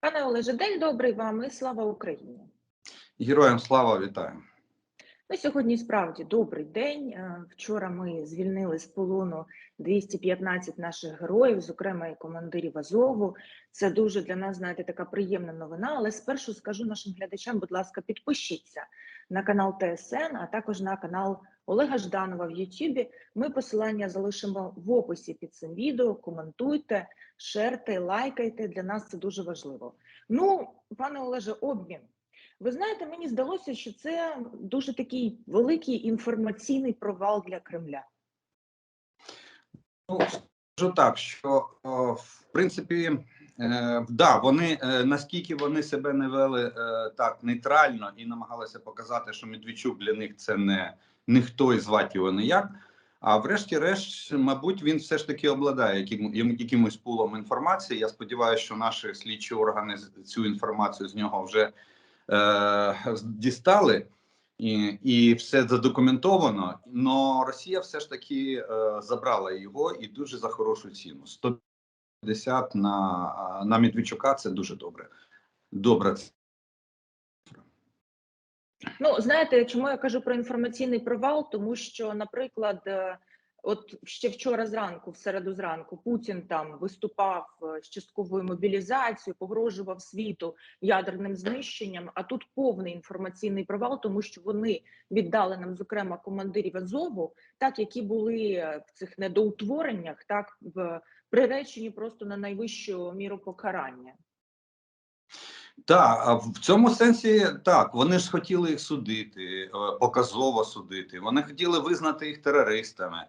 Пане Олеже, день добрий вам і слава Україні. Героям слава вітаю. Ну, сьогодні справді добрий день. Е, Вчора ми звільнили з полону 215 наших героїв, зокрема і командирів Азову. Це дуже для нас, знаєте, така приємна новина. Але спершу скажу нашим глядачам, будь ласка, підпишіться на канал ТСН, а також на канал Олега Жданова в Ютубі. Ми посилання залишимо в описі під цим відео. Коментуйте, шерте, лайкайте. Для нас це дуже важливо. Ну, пане Олеже, обмін. Ви знаєте, мені здалося, що це дуже такий великий інформаційний провал для Кремля. Ну, скажу так, що о, в принципі, е, да, вони е, наскільки вони себе не вели е, так нейтрально і намагалися показати, що Медведчук для них це не ніхто і звати його ніяк. А врешті-решт, мабуть, він все ж таки обладає яким, якимось пулом інформації. Я сподіваюся, що наші слідчі органи цю інформацію з нього вже е, дістали. І, і все задокументовано. Но Росія все ж таки е, забрала його і дуже за хорошу ціну. 150 на, на Медведчука це дуже добре. Добре. Ну, знаєте, чому я кажу про інформаційний провал? Тому що, наприклад, е, от ще вчора зранку, в середу зранку, Путін там виступав е, з частковою мобілізацією, погрожував світу ядерним знищенням. А тут повний інформаційний провал, тому що вони віддали нам, зокрема, командирів Азову, так які були в цих недоутвореннях, так в приречені просто на найвищу міру покарання. Так, в цьому сенсі так, вони ж хотіли їх судити, е, показово судити. Вони хотіли визнати їх терористами.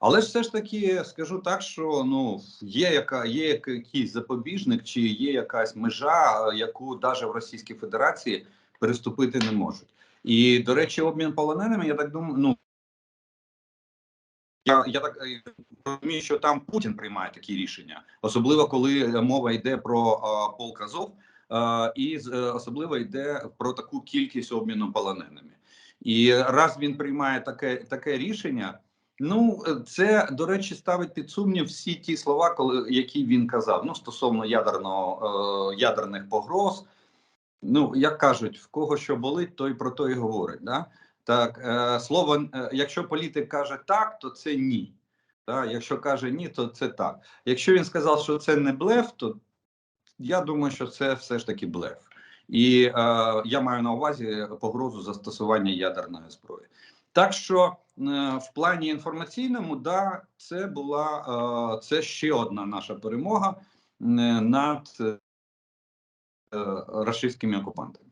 Але ж все ж таки скажу так, що ну є яка є якийсь запобіжник, чи є якась межа, яку навіть в Російській Федерації переступити не можуть. І до речі, обмін полоненими, я так думаю, ну я, я так е, розумію, що там Путін приймає такі рішення, особливо коли мова йде про е, полк Азов, е, і е, особливо йде про таку кількість обміну полоненими. І раз він приймає таке, таке рішення. Ну, е, це до речі, ставить під сумнів всі ті слова, коли які він казав. Ну, стосовно ядерного е, ядерних погроз. Ну, як кажуть, в кого що болить, той про то і говорить. Да? Так, е, слово, е, якщо політик каже так, то це ні. Да? Якщо каже ні, то це так. Якщо він сказав, що це не блеф, то я думаю, що це все ж таки блеф. І е, я маю на увазі погрозу застосування ядерної зброї. Так що е, в плані інформаційному, да, це була е, це ще одна наша перемога е, над е, рашистськими окупантами.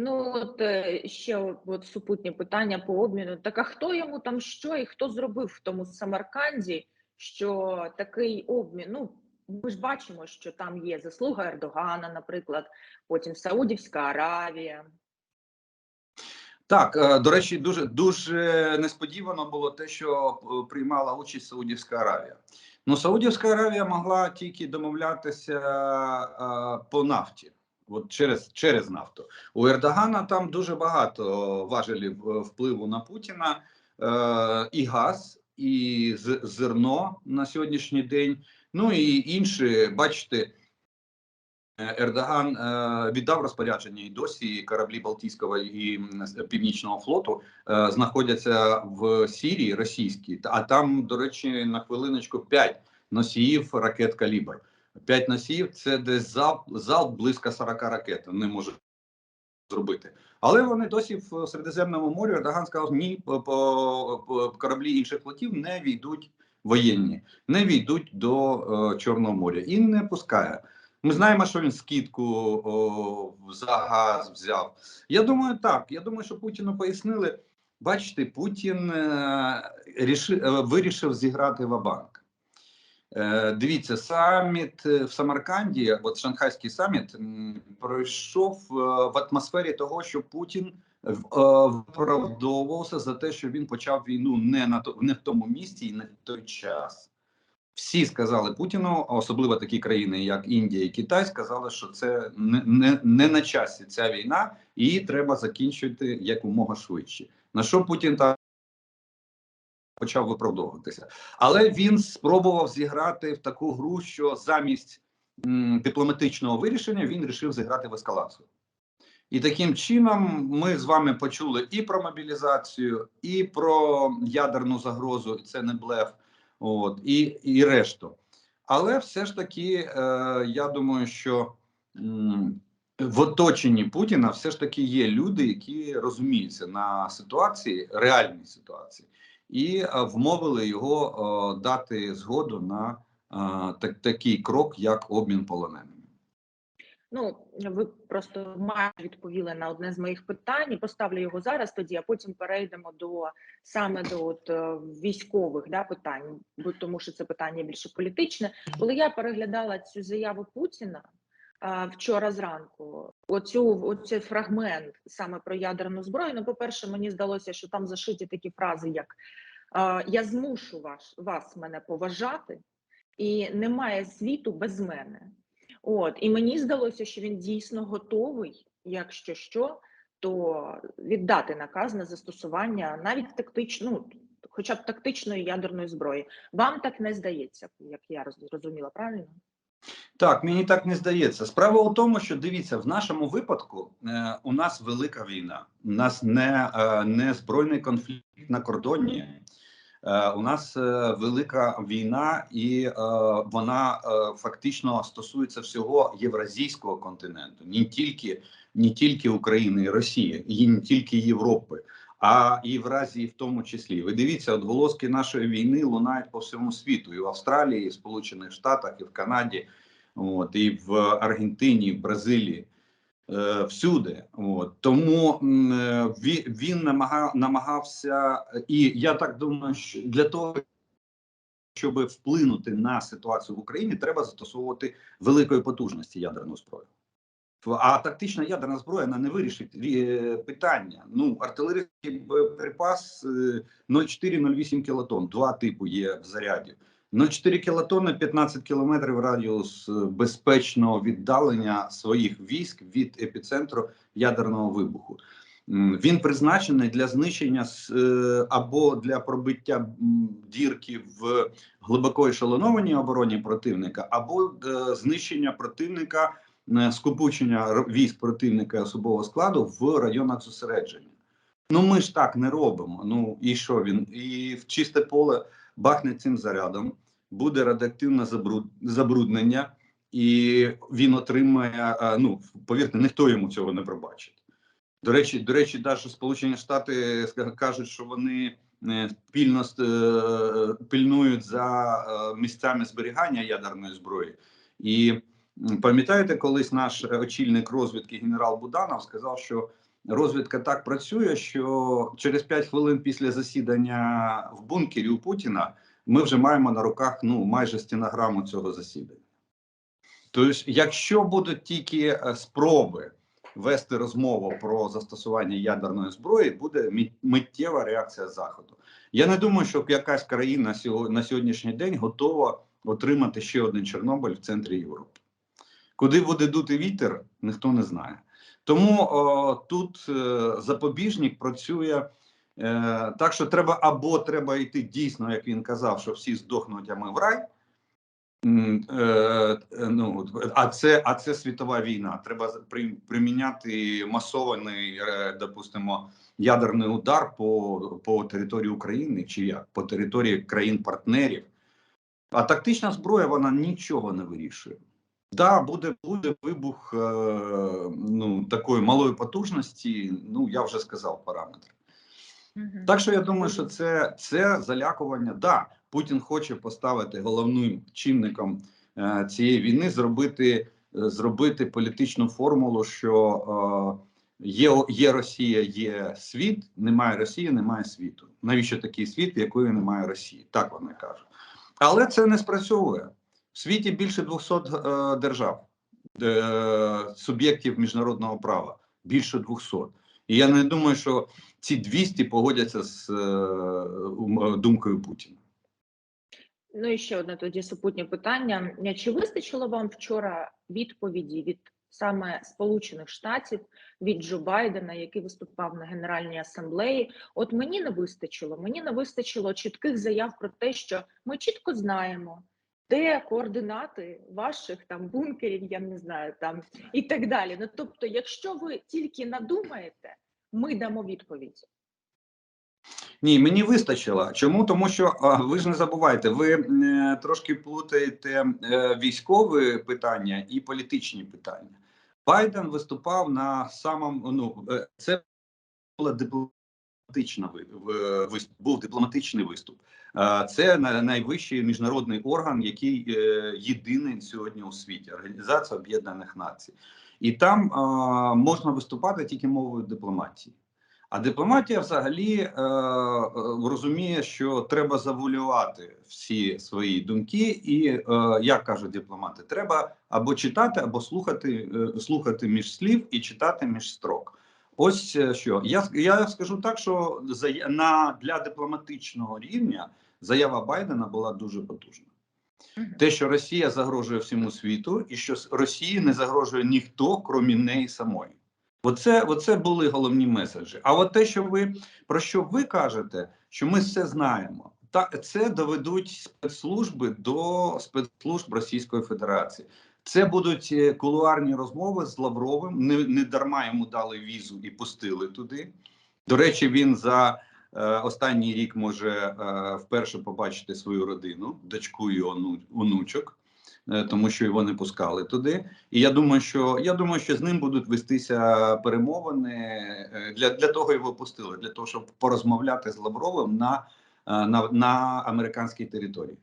Ну от е, ще от, от супутнє питання по обміну. Так а хто йому там що і хто зробив в тому Самарканді, що такий обмін? Ну ми ж бачимо, що там є заслуга Ердогана, наприклад, потім Саудівська Аравія. Так, е, до речі, дуже дуже несподівано було те, що е, приймала участь Саудівська Аравія. Ну, Саудівська Аравія могла тільки домовлятися по нафті, от через, через нафту. У Ердогана там дуже багато важелів е, впливу на Путіна е, і газ, і зерно на сьогоднішній день. Ну і інші, бачите, Е, Ердоган е, віддав розпорядження і досі кораблі Балтійського і Північного флоту е, знаходяться в Сірії російські. Та- А там, до речі, на хвилиночку 5 носіїв ракет калібр. 5 носіїв це десь залп, залп близько 40 ракет. Не може зробити. Але вони досі в Середземному морі. Ердоган сказав, ні, по, по, кораблі інших флотів не війдуть воєнні, не війдуть до е, Чорного моря і не пускає. Ми знаємо, що він скидку о, за газ взяв. Я думаю, так. Я думаю, що Путіну пояснили. Бачите, Путін е, ріши, е, вирішив зіграти в-банк. Е, дивіться, саміт е, в Самарканді, от Шанхайський саміт, пройшов в атмосфері того, що Путін виправдовувався за те, що він почав війну не на то, не в тому місці і не в той час. Всі сказали Путіну, а особливо такі країни, як Індія і Китай, сказали, що це не, не, не на часі ця війна, і треба закінчити якомога швидше. На що Путін та почав виправдовуватися, але він спробував зіграти в таку гру, що замість м, дипломатичного вирішення він вирішив зіграти в ескалацію. І таким чином ми з вами почули і про мобілізацію, і про ядерну загрозу, і це не блеф, от, і, і решту. Але все ж таки, е, я думаю, що м, в оточенні Путіна все ж таки є люди, які розуміються на ситуації, реальній ситуації, і е, вмовили його е, дати згоду на е, так, такий крок, як обмін полоненими. Ну, ви просто майже відповіли на одне з моїх питань. Поставлю його зараз тоді, а потім перейдемо до саме до от, військових да, питань, бо тому що це питання більше політичне. Коли я переглядала цю заяву Путіна вчора зранку, оцю оцей фрагмент саме про ядерну зброю. Ну, по-перше, мені здалося, що там зашиті такі фрази, як Я змушу вас, вас мене поважати, і немає світу без мене. От і мені здалося, що він дійсно готовий, якщо що, то віддати наказ на застосування навіть тактично, ну, хоча б тактичної ядерної зброї. Вам так не здається, як я роз- зрозуміла, правильно? Так, мені так не здається. Справа у тому, що дивіться, в нашому випадку е, у нас велика війна. У нас не, е, не збройний конфлікт на кордоні. Е, у нас е, велика війна, і е, вона е, фактично стосується всього євразійського континенту, не тільки, не тільки України і Росії, і не тільки Європи, а і Євразії в тому числі. Ви дивіться, отголоски нашої війни лунають по всьому світу, і в Австралії, і в Сполучених Штатах, і в Канаді, от, і в Аргентині, і в Бразилії. е, Всюди, от тому е, він намагав намагався, і я так думаю, що для того, щоб вплинути на ситуацію в Україні, треба застосовувати великої потужності ядерну зброю. А тактична ядерна зброя вона не вирішить е, питання. Ну, артилерійський боєприпас е, 0,4-0,8 кілотон. Два типу є в заряді. 0,4 кілотонни, 15 кілометрів радіус е, безпечного віддалення своїх військ від епіцентру ядерного вибуху. Він призначений для знищення е, або для пробиття дірки в глибоко ешелонованій обороні противника, або е, знищення противника е, скупучення військ противника особового складу в районах зосередження. Ну ми ж так не робимо. Ну і що він? І в чисте поле бахне цим зарядом, буде радіоактивне забруднення, і він отримає. Ну повірте, ніхто йому цього не пробачить. До речі, до речі, навіть Сполучені Штати кажуть, що вони е, спільно з- е, пильнують за е, місцями зберігання ядерної зброї. І пам'ятаєте, колись наш е, очільник розвідки генерал Буданов сказав, що розвідка так працює, що через 5 хвилин після засідання в бункері у Путіна ми вже маємо на руках ну майже стенограму цього засідання. Тобто, якщо будуть тільки е, спроби вести розмову про застосування ядерної зброї, буде миттєва реакція заходу. Я не думаю, що якась країна на сьогоднішній день готова отримати ще один Чорнобиль в центрі Європи. Куди буде дути вітер, ніхто не знає. Тому о, тут е, запобіжник працює е, так, що треба або треба йти дійсно, як він казав, що всі здохнуть, а ми в рай. Е, е, ну, а це а це світова війна. Треба приміняти масований, е, допустимо, ядерний удар по, по території України чи як по території країн-партнерів. А тактична зброя вона нічого не вирішує. Да, буде буде вибух е, ну такої малої потужності. Ну я вже сказав параметри. Мгм. Так що я думаю, що це, це залякування. Да, Путін хоче поставити головним чинником е, цієї війни, зробити, е, зробити політичну формулу, що е, є, є Росія, є світ, немає Росії, немає світу. Навіщо такий світ, якої немає Росії? Так вони кажуть. Але це не спрацьовує. В світі більше 200 е, держав, е, суб'єктів міжнародного права. Більше 200. І я не думаю, що ці 200 погодяться з е, думкою Путіна. Ну і ще одне тоді супутнє питання. Чи вистачило вам вчора відповіді від саме Сполучених Штатів від Джо Байдена, який виступав на Генеральній асамблеї? От мені не вистачило. Мені не вистачило чітких заяв про те, що ми чітко знаємо, де координати ваших там бункерів, я не знаю, там і так далі. Ну тобто, якщо ви тільки надумаєте, ми дамо відповідь. Ні, мені вистачило. Чому? Тому що ви ж не забувайте, ви е, трошки плутаєте е, військові питання і політичні питання. Байден виступав на самому ну е, це була дипломатична ви- виступ, був дипломатичний виступ. Е, Це на- найвищий міжнародний орган, який е, єдиний сьогодні у світі Організація Об'єднаних Націй, і там е, можна виступати тільки мовою дипломатії. А дипломатія взагалі розуміє, що треба завуалювати всі свої думки, і як кажуть дипломати, треба або читати, або слухати, слухати між слів і читати між строк. Ось е, що я я скажу так, що на для дипломатичного рівня заява Байдена була дуже потужна. Те, що Росія загрожує всьому світу, і що Росії не загрожує ніхто, крім неї самої. Оце, оце були головні меседжі. А от те, що ви про що ви кажете, що ми все знаємо, та це доведуть спецслужби до спецслужб Російської Федерації. Це будуть е, кулуарні розмови з Лавровим. Не, не дарма йому дали візу і пустили туди. До речі, він за е, останній рік може е, вперше побачити свою родину, дочку і ону, онучок, е, тому що його не пускали туди. І я думаю, що я думаю, що з ним будуть вестися перемовини е, для, для того його пустили, для того, щоб порозмовляти з Лавровим на, е, на, на американській території.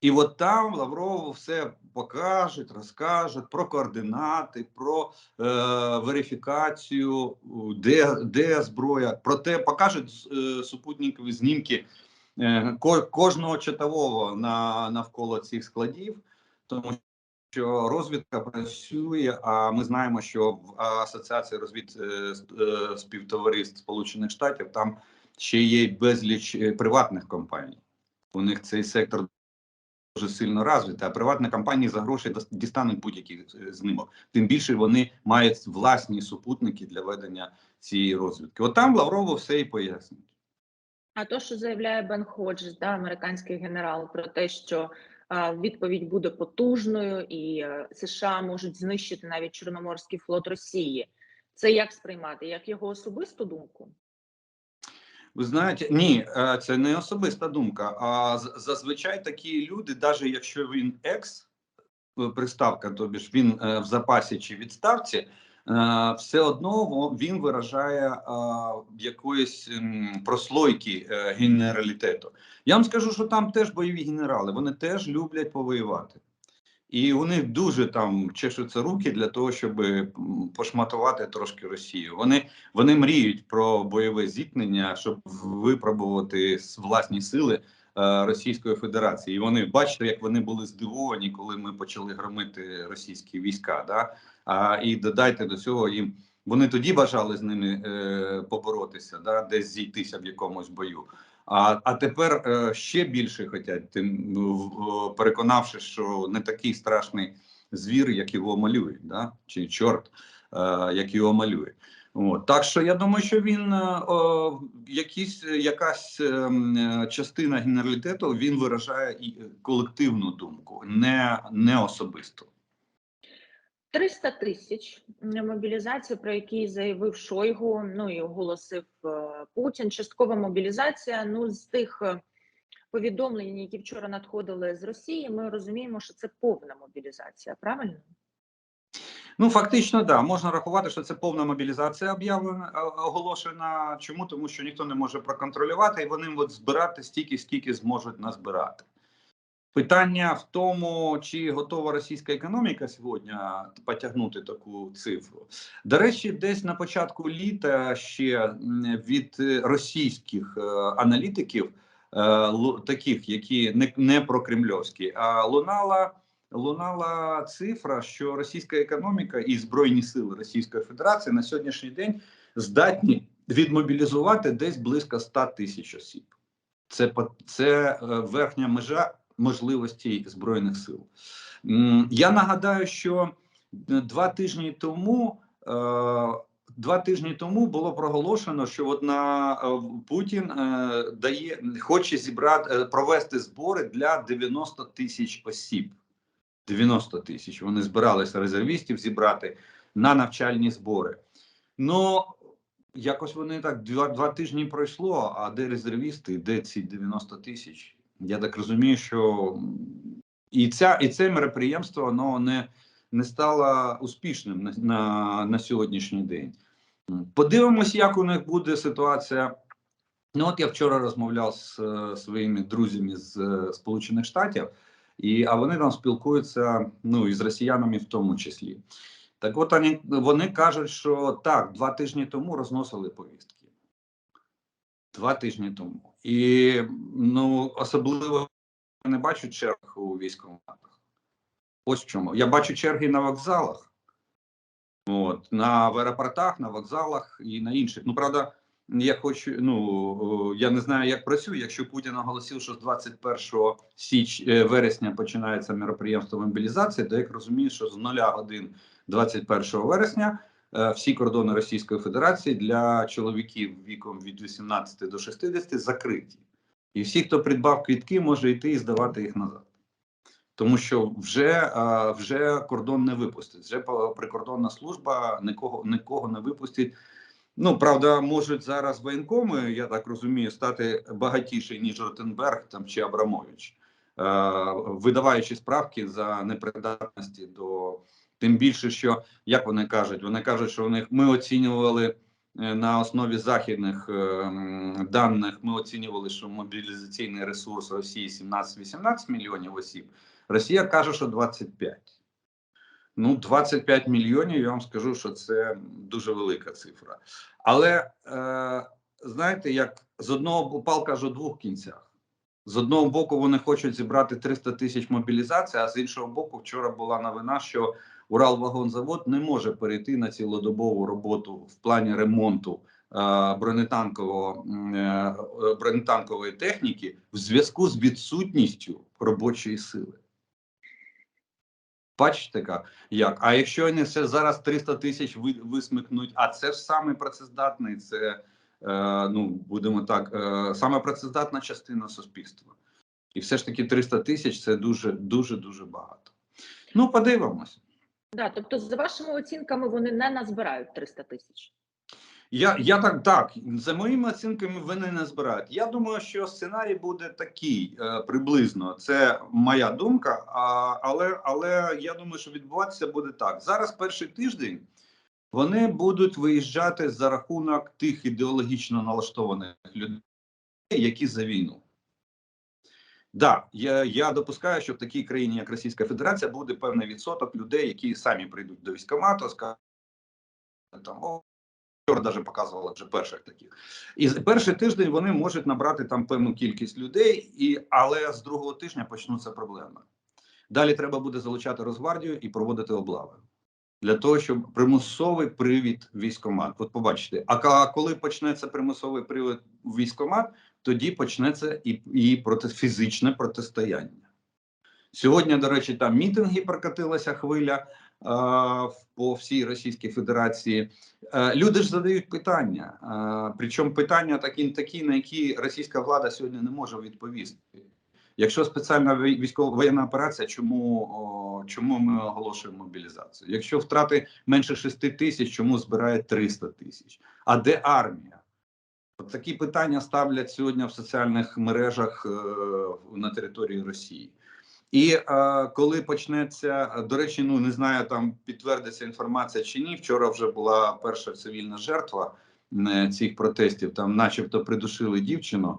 І от там Лавров все покаже, розкаже про координати, про е, верифікацію, де, де зброя, про те, покажуть е, супутникові знімки е, кожного чатового на, навколо цих складів, тому що розвідка працює. А ми знаємо, що в асоціації розвід е, е, співтовариств Сполучених Штатів там ще є безліч е, приватних компаній. У них цей сектор дуже сильно розвитий, а приватні компанії за гроші дістануть будь-який е, знімок. Тим більше вони мають власні супутники для ведення цієї розвідки. От там Лаврову все і пояснюють. А то, що заявляє Бен Ходжес, да, американський генерал, про те, що а, відповідь буде потужною, і е, США можуть знищити навіть Чорноморський флот Росії. Це як сприймати? Як його особисту думку? Ви знаєте, ні, е, це не особиста думка. А зазвичай такі люди, навіть якщо він екс е, приставка, тобі ж він е, в запасі чи відставці, все одно він виражає якоїсь прослойки генералітету. Я вам скажу, що там теж бойові генерали, вони теж люблять повоювати. І них дуже там чешуться руки для того, щоб пошматувати трошки Росію. Вони вони мріють про бойове зіткнення, щоб випробувати власні сили е, Російської Федерації. І вони бачите, як вони були здивовані, коли ми почали громити російські війська. Да? А, і додайте до цього їм. Вони тоді бажали з ними е, поборотися, да, десь зійтися в якомусь бою. А, а тепер е, ще більше хочуть, тим ну, в- переконавши, що не такий страшний звір, як його малюють, да? чи чорт, е, як його малює. От. Так що я думаю, що він е, о, якісь, якась е, е, частина генералітету він виражає і колективну думку, не, не особисто. 300 тисяч мобілізація, про які заявив Шойгу, ну і оголосив е, Путін. Часткова мобілізація. Ну з тих е, повідомлень, які вчора надходили з Росії, ми розуміємо, що це повна мобілізація. Правильно? Ну, фактично, да, можна рахувати, що це повна мобілізація об'явлена оголошена. Чому? Тому що ніхто не може проконтролювати, і вони от збирати стільки, скільки зможуть назбирати. Питання в тому, чи готова російська економіка сьогодні потягнути таку цифру. До речі, десь на початку літа ще від російських е, аналітиків, е, таких, які не, не прокремльовські, а лунала лунала цифра, що російська економіка і збройні сили Російської Федерації на сьогоднішній день здатні відмобілізувати десь близько 100 тисяч осіб. Це це е, верхня межа можливостей збройних сил. Я нагадаю, що е, два тижні тому е, два тижні тому було проголошено, що от е, Путін дає хоче зібрати провести збори для 90 тисяч осіб. 90 тисяч. Вони збиралися резервістів зібрати на навчальні збори. Ну якось вони так два, два тижні пройшло. А де резервісти? Де ці 90 тисяч? Я так розумію, що і ця і це мероприємство воно не, не стало успішним на, на, на сьогоднішній день. Подивимось, як у них буде ситуація. Ну, от я вчора розмовляв з е, своїми друзями з е, Сполучених Штатів, і а вони там спілкуються ну і з росіянами в тому числі. Так, от вони, вони кажуть, що так, два тижні тому розносили повістки. Два тижні тому. І ну, особливо я не бачу черг у військкоматах. Ось чому. Я бачу черги на вокзалах, от, на в аеропортах, на вокзалах і на інших. Ну, правда, я хочу, ну я не знаю, як працює. Якщо Путін оголосив, що з 21 січ е, вересня починається мероприємство мобілізації, то як розумію, що з 0 годин 21 вересня всі кордони Російської Федерації для чоловіків віком від 18 до 60 закриті. І всі, хто придбав квітки, може йти і здавати їх назад. Тому що вже е, вже кордон не випустить. Вже прикордонна служба нікого нікого не випустить. Ну правда, можуть зараз воєнкоми, я так розумію, стати багатіші ніж Ротенберг там чи Абрамович, е, видаваючи справки за непридатності до тим більше, що як вони кажуть, вони кажуть, що у ми оцінювали е, на основі західних е, даних. Ми оцінювали, що мобілізаційний ресурс Росії 17-18 мільйонів осіб. Росія каже, що 25. Ну, 25 мільйонів. Я вам скажу, що це дуже велика цифра. Але е, знаєте, як з одного палка ж у двох кінцях. З одного боку, вони хочуть зібрати 300 тисяч мобілізації, а з іншого боку, вчора була новина, що Уралвагонзавод не може перейти на цілодобову роботу в плані ремонту е, бронетанкового е, бронетанкової техніки в зв'язку з відсутністю робочої сили. Бачите, як? А якщо вони все зараз 300 тисяч висмикнуть, а це ж саме працездатний, це е, ну будемо так, е, саме працездатна частина суспільства. І все ж таки 300 тисяч це дуже дуже дуже багато. Ну, подивимось. Да, тобто, за вашими оцінками, вони не назбирають 300 тисяч. Я, я так так за моїми оцінками вони не збирають. Я думаю, що сценарій буде такий е, приблизно. Це моя думка. А, але, але я думаю, що відбуватися буде так. Зараз перший тиждень вони будуть виїжджати за рахунок тих ідеологічно налаштованих людей, які за війну. Да, я, я допускаю, що в такій країні, як Російська Федерація, буде певний відсоток людей, які самі прийдуть до військкомату, скажуть там о, вчора навіть показували вже перших таких. І перший тиждень вони можуть набрати там певну кількість людей, і але з другого тижня почнуться проблеми. Далі треба буде залучати Росгвардію і проводити облави для того, щоб примусовий привід військомат. От побачите, а коли почнеться примусовий привід військомат, тоді почнеться і, і проти фізичне протистояння. Сьогодні, до речі, там мітинги прокатилася хвиля а, по всій Російській Федерації. Е, Люди ж задають питання, е, причому питання такі, такі, на які російська влада сьогодні не може відповісти. Якщо спеціальна військова воєнна операція, чому, о, чому ми оголошуємо мобілізацію? Якщо втрати менше 6 тисяч, чому збирає 300 тисяч? А де армія? Такі питання ставлять сьогодні в соціальних мережах е, на території Росії. І е, коли почнеться, до речі, ну не знаю, там підтвердиться інформація чи ні. Вчора вже була перша цивільна жертва е, цих протестів. Там, начебто, придушили дівчину.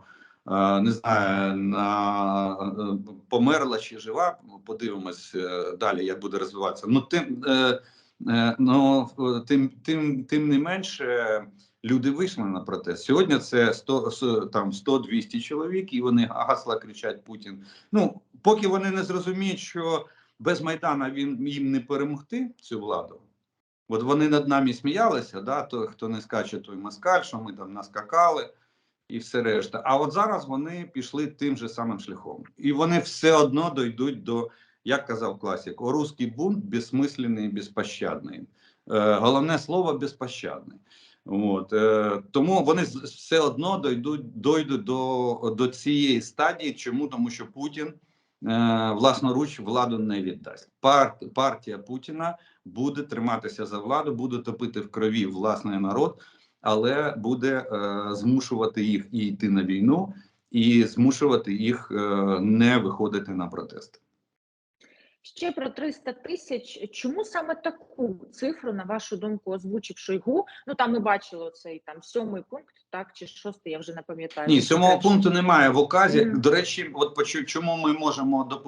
Е, не знаю, на, е, померла чи жива. Подивимось далі, як буде розвиватися. Ну тим, е, е, ну, тим, тим, тим не менше. Люди вийшли на протест. Сьогодні це 100, там 100-200 чоловік, і вони гасла кричать Путін. Ну, поки вони не зрозуміють, що без Майдана він їм не перемогти цю владу. От вони над нами сміялися, да, то хто не скаче, той москаль, що ми там наскакали і все решта. А от зараз вони пішли тим же самим шляхом. І вони все одно дійдуть до, як казав класик, о русський бунт безсмисленний і безпощадний. Е, головне слово безпощадний. От, е, тому вони все одно дойдуть, дойдуть до, до цієї стадії. Чому? Тому що Путін е, власноруч владу не віддасть. Пар, партія Путіна буде триматися за владу, буде топити в крові власний народ, але буде е, змушувати їх і йти на війну, і змушувати їх е, не виходити на протести. Ще про 300 тисяч. Чому саме таку цифру, на вашу думку, озвучив Шойгу? Ну там ми бачили цей там сьомий пункт, так чи шостий, я вже не пам'ятаю. Ні, сьомого Речі. пункту немає в указі. Мгм. До речі, от по чому ми можемо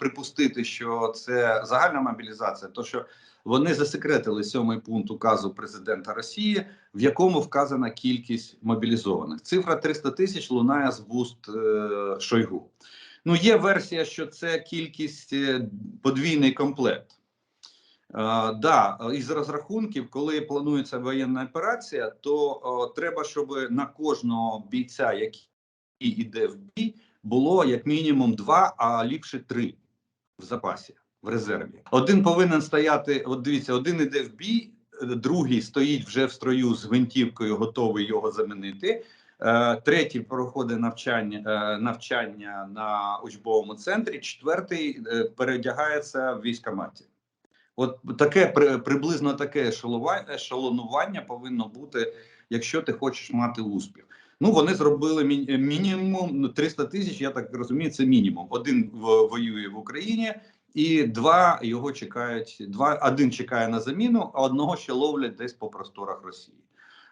припустити, що це загальна мобілізація, то що вони засекретили сьомий пункт указу президента Росії, в якому вказана кількість мобілізованих. Цифра 300 тисяч лунає з вуст е, Шойгу. Ну, є версія, що це кількість е, подвійний комплект. Е, да, із розрахунків, коли планується воєнна операція, то о, треба, щоб на кожного бійця, який йде в бій, було як мінімум два, а ліпше три в запасі в резерві. Один повинен стояти. От дивіться, один іде в бій, другий стоїть вже в строю з гвинтівкою, готовий його замінити. Е, Третій проходить навчання е, навчання на учбовому центрі. Четвертий е, передягається в військкоматі. От таке приблизно таке ешелонування повинно бути, якщо ти хочеш мати успіх. Ну вони зробили мінімум ну, 300 тисяч. Я так розумію, це мінімум. Один воює в Україні, і два його чекають. Два один чекає на заміну, а одного ще ловлять десь по просторах Росії.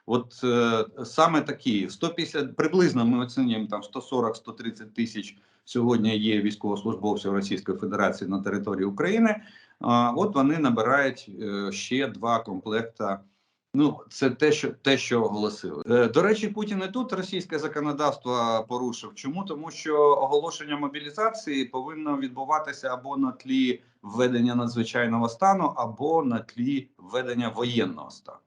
От е, саме такі 150, приблизно ми оцінюємо там 140-130 тисяч сьогодні є військовослужбовців Російської Федерації на території України. А от вони набирають е, ще два комплекта. Ну, це те, що те, що оголосили. Е, До речі, Путін і тут російське законодавство порушив. Чому? Тому що оголошення мобілізації повинно відбуватися або на тлі введення надзвичайного стану, або на тлі введення воєнного стану.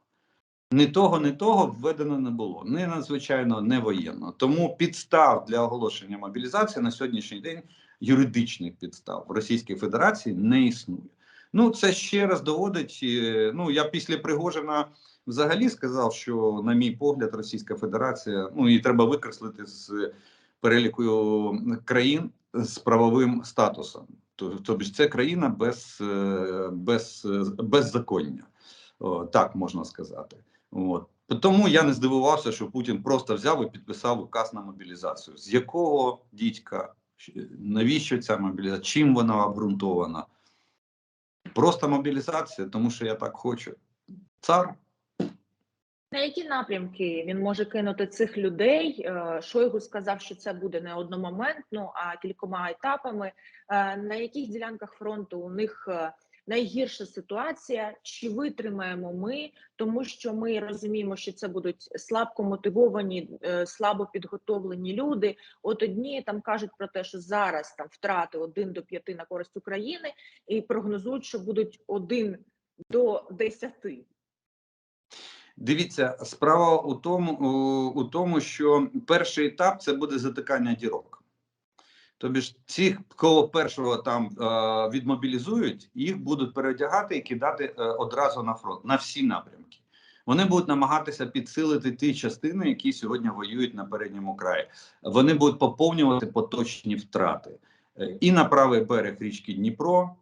Ні того, ні того введено не було. Ні надзвичайно, не воєнного. Тому підстав для оголошення мобілізації на сьогоднішній день юридичних підстав в Російській Федерації не існує. Ну, це ще раз доводить. е, Ну, я після Пригожина взагалі сказав, що, на мій погляд, Російська Федерація, ну і треба викреслити з переліку країн з правовим статусом. Тобто, це країна без, е, без, е, беззаконня. Так можна сказати. От. Тому я не здивувався, що Путін просто взяв і підписав указ на мобілізацію. З якого дідька, навіщо ця мобілізація? Чим вона обґрунтована? Просто мобілізація, тому що я так хочу. Цар. На які напрямки він може кинути цих людей? Е, Шойгу сказав, що це буде не одномоментно, а кількома етапами. Е, На яких ділянках фронту у них е, найгірша ситуація? Чи витримаємо ми? Тому що ми розуміємо, що це будуть слабко мотивовані, е, слабо підготовлені люди. От одні там кажуть про те, що зараз там втрати 1 до 5 на користь України, і прогнозують, що будуть 1 до 10. Дивіться, справа у тому, у, у тому, що перший етап це буде затикання дірок. Тобі ж цих, кого першого там е, відмобілізують, їх будуть переодягати і кидати е, одразу на фронт на всі напрямки. Вони будуть намагатися підсилити ті частини, які сьогодні воюють на передньому краї. Вони будуть поповнювати поточні втрати Е, і на правий берег річки Дніпро.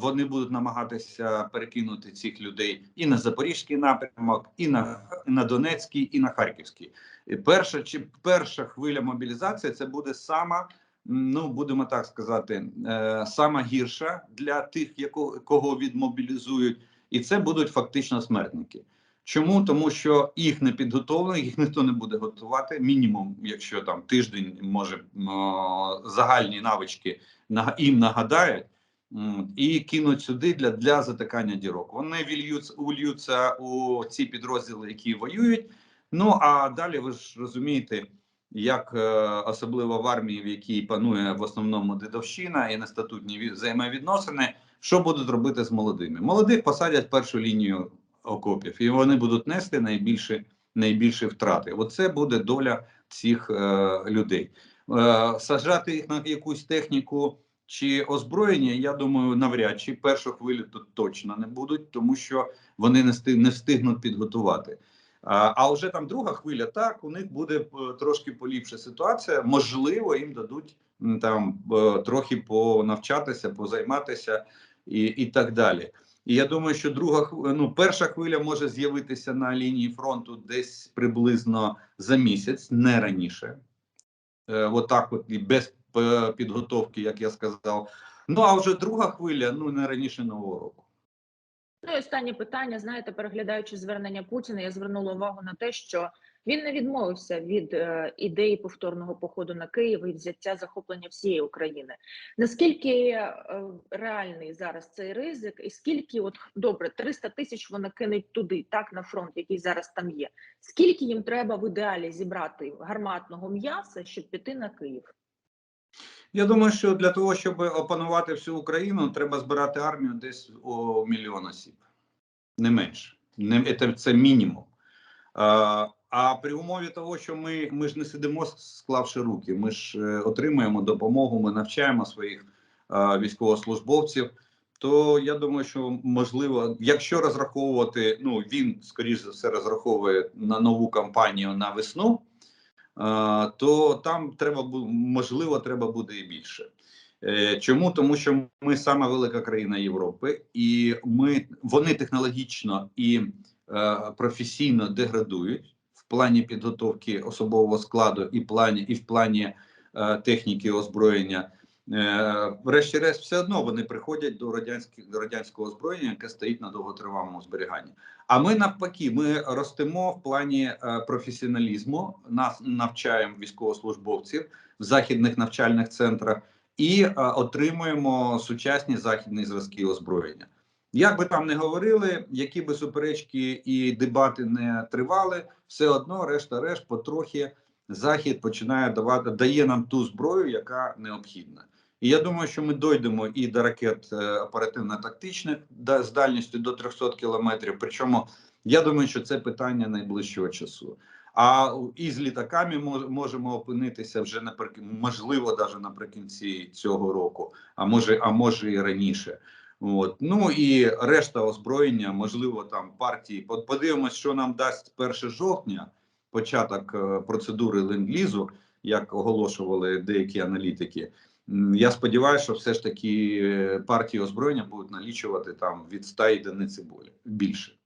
Вони будуть намагатися перекинути цих людей і на Запорізький напрямок, і на, і на Донецький, і на Харківський. І перша чи перша хвиля мобілізації це буде сама, ну будемо так сказати, е, сама гірша для тих, яко, кого відмобілізують, і це будуть фактично смертники. Чому? Тому що їх не підготовлено, їх ніхто не буде готувати. Мінімум, якщо там тиждень може о, загальні навички їм нагадають. І кинуть сюди для, для затикання дірок. Вони вільються, ульються у ці підрозділи, які воюють. Ну а далі ви ж розумієте, як е, особливо в армії, в якій панує в основному дедовщина і нестатутні ві- взаємовідносини, що будуть робити з молодими? Молодих посадять першу лінію окопів, і вони будуть нести найбільші, найбільші втрати. Оце буде доля цих е, людей. Е, саджати їх на якусь техніку чи озброєння, я думаю, навряд чи першу хвилю тут точно не будуть, тому що вони не встигнуть підготувати. А, вже там друга хвиля, так у них буде е, трошки поліпша ситуація. Можливо, їм дадуть там е, трохи понавчатися, позайматися і, і так далі. І я думаю, що друга ну, перша хвиля може з'явитися на лінії фронту десь приблизно за місяць, не раніше. Е, отак, от і без підготовки, як я сказав. Ну а вже друга хвиля, ну не раніше нового року. Ну і останнє питання. Знаєте, переглядаючи звернення Путіна, я звернула увагу на те, що він не відмовився від е, ідеї повторного походу на Київ і взяття захоплення всієї України. Наскільки е, реальний зараз цей ризик, і скільки, от добре, 300 тисяч вони кинуть туди, так на фронт, який зараз там є. Скільки їм треба в ідеалі зібрати гарматного м'яса, щоб піти на Київ? Я думаю, що для того, щоб опанувати всю Україну, треба збирати армію десь о мільйон осіб, не менше. Не це, це мінімум. А, а при умові того, що ми, ми ж не сидимо, склавши руки, ми ж е, отримуємо допомогу, ми навчаємо своїх е, військовослужбовців. То я думаю, що можливо, якщо розраховувати, ну він скоріш за все розраховує на нову кампанію на весну. То там треба можливо треба буде і більше. Е, Чому? Тому що ми сама велика країна Європи, і ми вони технологічно і е, професійно деградують в плані підготовки особового складу, і плані, і в плані е, техніки озброєння. Врешті-решт, все одно вони приходять до до радянського озброєння, яке стоїть на довготривалому зберіганні. А ми навпаки, ми ростемо в плані е, професіоналізму, нас навчаємо військовослужбовців в західних навчальних центрах і е, отримуємо сучасні західні зразки озброєння. Як би там не говорили, які би суперечки і дебати не тривали, все одно, решта-решт, потрохи захід починає давати дає нам ту зброю, яка необхідна. І я думаю, що ми дойдемо і до ракет е, оперативно-тактичних з дальністю до 300 кілометрів. Причому я думаю, що це питання найближчого часу. А у- і з літаками мож- можемо опинитися вже наприкінці, можливо, навіть наприкінці цього року, а може, а може і раніше. От ну і решта озброєння, можливо, там партії. Подивимось, що нам дасть 1 жовтня, початок е, процедури ленд-лізу, як оголошували деякі аналітики. Я сподіваюся, що все ж таки е, партії озброєння будуть налічувати там від 100 одиниць і болі- більше.